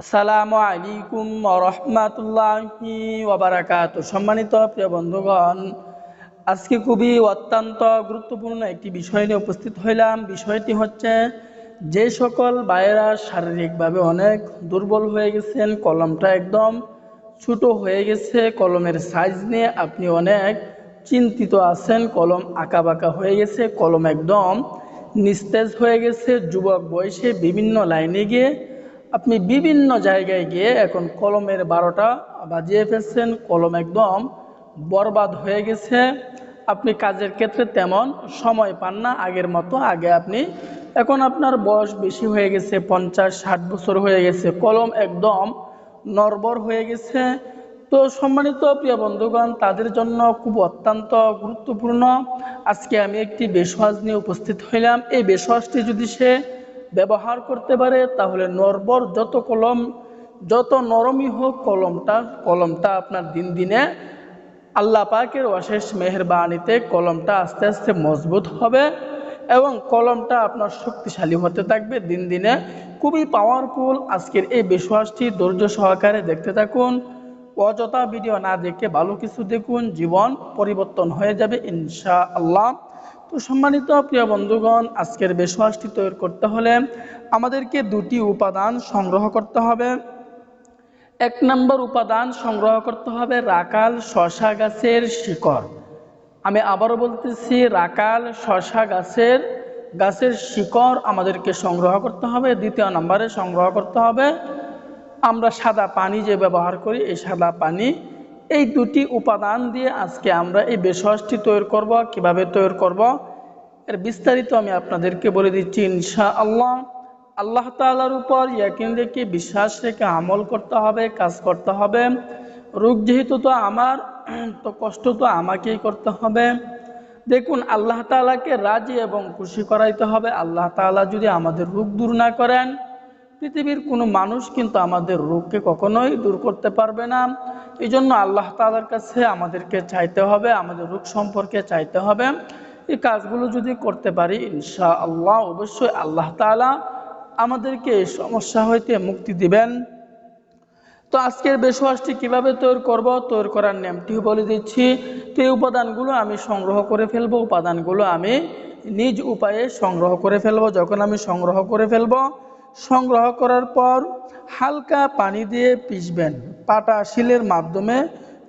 আসসালামু আলাইকুম রহমাতুল্লাহি ওবারাকাত সম্মানিত প্রিয় বন্ধুগণ, আজকে খুবই অত্যন্ত গুরুত্বপূর্ণ একটি বিষয় নিয়ে উপস্থিত হইলাম। বিষয়টি হচ্ছে, যে সকল ভাইয়েরা শারীরিকভাবে অনেক দুর্বল হয়ে গেছেন, কলমটা একদম ছোট হয়ে গেছে, কলমের সাইজ নিয়ে আপনি অনেক চিন্তিত আছেন, কলম আঁকা বাঁকা হয়ে গেছে, কলম একদম নিস্তেজ হয়ে গেছে, যুবক বয়সে বিভিন্ন লাইনে গিয়ে আপনি বিভিন্ন জায়গায় গিয়ে এখন কলমের বারোটা বাজিয়ে ফেলছেন, কলম একদম বরবাদ হয়ে গেছে। আপনি কাজের ক্ষেত্রে তেমন সময় পান না, আগের মতো আগে আপনি এখন আপনার বয়স বেশি হয়ে গেছে, পঞ্চাশ, ষাট বছর হয়ে গেছে, কলম একদম নর্বর হয়ে গেছে। তো সম্মানিত প্রিয় বন্ধুগণ, তাদের জন্য খুব অত্যন্ত গুরুত্বপূর্ণ, আজকে আমি একটি বেশওয়াজ নিয়ে উপস্থিত হইলাম। এই বেশওয়াজটি যদি সে ব্যবহার করতে পারে, তাহলে নরবর যত কলম, যত নরমই হোক কলমটা কলমটা আপনার দিন দিনে আল্লাহ পাকের অশেষ মেহরবানিতে কলমটা আস্তে আস্তে মজবুত হবে এবং কলমটা আপনার শক্তিশালী হতে থাকবে দিন দিনে। খুবই পাওয়ারফুল আজকের এই বিশ্বাসটি ধৈর্য সহকারে দেখতে থাকুন। অযথা ভিডিও না দেখে ভালো কিছু দেখুন, জীবন পরিবর্তন হয়ে যাবে ইনশা আল্লাহ তো সম্মানিত প্রিয় বন্ধুগণ, আজকের বিশ্বাসটি তৈরি করতে হলে আমাদেরকে দুটি উপাদান সংগ্রহ করতে হবে। এক নম্বর উপাদান সংগ্রহ করতে হবে রাকাল শশা গাছের শিকড়। আমি আবারও বলতেছি, রাকাল শশা গাছের গাছের শিকড় আমাদেরকে সংগ্রহ করতে হবে। দ্বিতীয় নম্বরে সংগ্রহ করতে হবে, আমরা সাদা পানি যে ব্যবহার করি, এই সাদা পানি এই দুটি উপাদান দিয়ে আজকে আমরা এই বেশসটি তৈরি করব, কীভাবে তৈরি করব? এর বিস্তারিত আমি আপনাদেরকে বলে দিচ্ছি ইনশা আল্লাহ আল্লাহ তালার উপর ইয়াকিন রেখে, বিশ্বাস রেখে আমল করতে হবে, কাজ করতে হবে। রোগ যেহেতু তো আমার, তো কষ্ট তো আমাকেই করতে হবে। দেখুন, আল্লাহ তালাকে রাজি এবং খুশি করাইতে হবে। আল্লাহ তালা যদি আমাদের রোগ দূর না করেন পৃথিবীর কোনো মানুষ কিন্তু আমাদের রোগকে কখনোই দূর করতে পারবে না। এই জন্য আল্লাহ তালার কাছে আমাদেরকে চাইতে হবে, আমাদের রোগ সম্পর্কে চাইতে হবে। এই কাজগুলো যদি করতে পারি ইনশা আল্লাহ অবশ্যই আল্লাহ তালা আমাদেরকে এই সমস্যা হইতে মুক্তি দিবেন। তো আজকের বেশওয়াসটি কীভাবে তৈরি করব, তৈরি করার নিয়মটিও বলে দিচ্ছি। তো উপাদানগুলো আমি সংগ্রহ করে ফেলব, উপাদানগুলো আমি নিজ উপায়ে সংগ্রহ করে ফেলব। যখন আমি সংগ্রহ করে ফেলব সংগ্রহ করার পর হালকা পানি দিয়ে পিসবেন পাটা শিলের মাধ্যমে,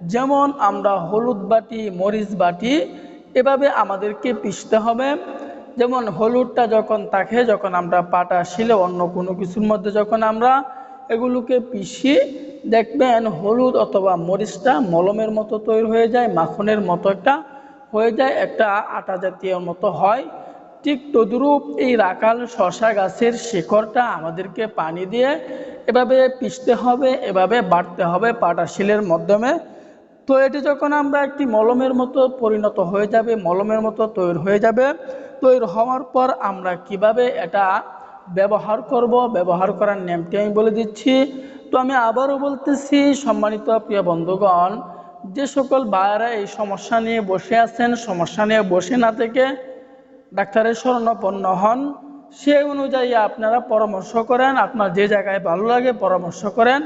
যেমন আমরা হলুদ বাটি, মরিচ বাটি, এভাবে আমাদেরকে পিষতে হবে। যেমন হলুদটা যখন থাকে, যখন আমরা পাটা শিলে অন্য কোনো কিছুর মধ্যে যখন আমরা এগুলোকে পিষি, দেখবেন হলুদ অথবা মরিচটা মলমের মতো তৈরি হয়ে যায়, মাখনের মতো একটা হয়ে যায়, একটা আটা জাতীয় মতো হয়। ঠিক তদুরূপ এই রাকাল শশা গাছের শেকড়টা আমাদেরকে পানি দিয়ে এভাবে পিষতে হবে, এভাবে বাড়তে হবে পাটা শিলের মাধ্যমে। তো এটি যখন আমরা একটি মলমের মতো পরিণত হয়ে যাবে, মলমের মতো তৈরি হয়ে যাবে, তৈরি হওয়ার পর আমরা কীভাবে এটা ব্যবহার করব, ব্যবহার করার নিয়মটি আমি বলে দিচ্ছি। তো আমি আবারও বলতেছি, সম্মানিত প্রিয় বন্ধুগণ, যে সকল ভাইয়েরা এই সমস্যা নিয়ে বসে আছেন, সমস্যা নিয়ে বসে না থেকে ডাক্তারের শরণাপন্ন হন। সে অনুযায়ী আপনারা পরামর্শ করেন, আপনার যে জায়গায় ভালো লাগে পরামর্শ করেন।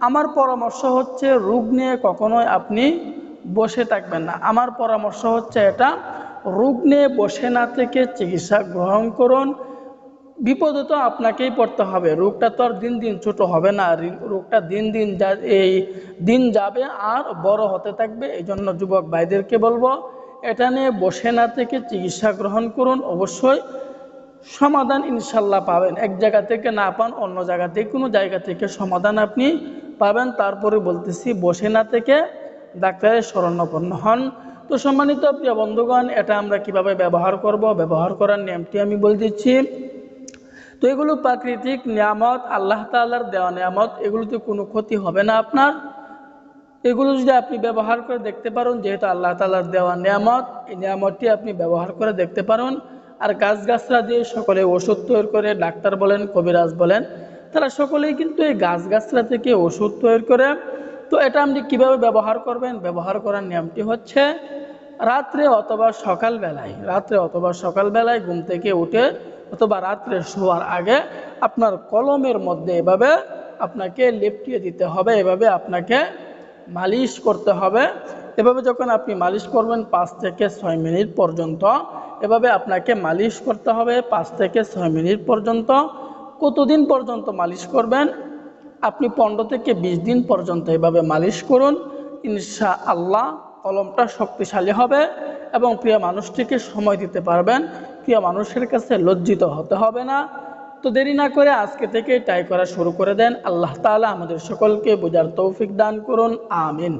আমার পরামর্শ হচ্ছে, রোগ নিয়ে কখনোই আপনি বসে থাকবেন না। আমার পরামর্শ হচ্ছে এটা, রোগ নিয়ে বসে না থেকে চিকিৎসা গ্রহণ করুন। বিপদে তো আপনাকেই পড়তে হবে, রোগটা তো আর দিন দিন ছোট হবে না। রোগটা দিন দিন যা, এই দিন যাবে আর বড় হতে থাকবে। এই জন্য যুবক ভাইদেরকে বলব এটা নিয়ে বসে না থেকে চিকিৎসা গ্রহণ করুন, অবশ্যই সমাধান ইনশাল্লাহ পাবেন। এক জায়গা থেকে না পান, অন্য জায়গা থেকে, কোনো জায়গা থেকে সমাধান আপনি পাবেন। তারপরে বলতেছি, বসে না থেকে ডাক্তারের শরণাপন্ন হন। তো সম্মানিত প্রিয় বন্ধুগণ, এটা আমরা কীভাবে ব্যবহার করব? ব্যবহার করার নিয়মটি আমি বলে দিচ্ছি। তো এগুলো প্রাকৃতিক নিয়ামত, আল্লাহ তাল্লার দেওয়া নিয়ামত, এগুলোতে কোনো ক্ষতি হবে না আপনার। এগুলো যদি আপনি ব্যবহার করে দেখতে পারেন, যেহেতু আল্লাহ তালার দেওয়া নিয়ামত, এই নিয়ামতটি আপনি ব্যবহার করে দেখতে পারেন। আর গাছগাছরা দিয়ে সকলে ওষুধ তৈরি করে, ডাক্তার বলেন, কবিরাজ বলেন, তারা সকলেই কিন্তু এই গাছগাছরা থেকে ওষুধ তৈরি করে। তো এটা আপনি কীভাবে ব্যবহার করবেন? ব্যবহার করার নিয়মটি হচ্ছে, রাত্রে অথবা সকালবেলায়, রাত্রে অথবা সকালবেলায় ঘুম থেকে উঠে অথবা রাত্রে শোয়ার আগে আপনার কলমের মধ্যে এভাবে আপনাকে লেপটিয়ে দিতে হবে, এভাবে আপনাকে মালিশ করতে হবে। এভাবে যখন আপনি মালিশ করবেন পাঁচ থেকে ছয় মিনিট পর্যন্ত, এভাবে আপনাকে মালিশ করতে হবে পাঁচ থেকে ছয় মিনিট পর্যন্ত। কতদিন পর্যন্ত মালিশ করবেন? আপনি পনেরো থেকে বিশ দিন পর্যন্ত এভাবে মালিশ করুন। ইনশা আল্লাহ কলমটা শক্তিশালী হবে এবং প্রিয় মানুষটিকে সময় দিতে পারবেন। প্রিয় মানুষের কাছে লজ্জিত হতে হবে না। তো দেরি না করে আজকে থেকে ট্রাই করা শুরু করে দেন। আল্লাহ তালা আমাদের সকলকে বোঝার তৌফিক দান করুন। আমিন।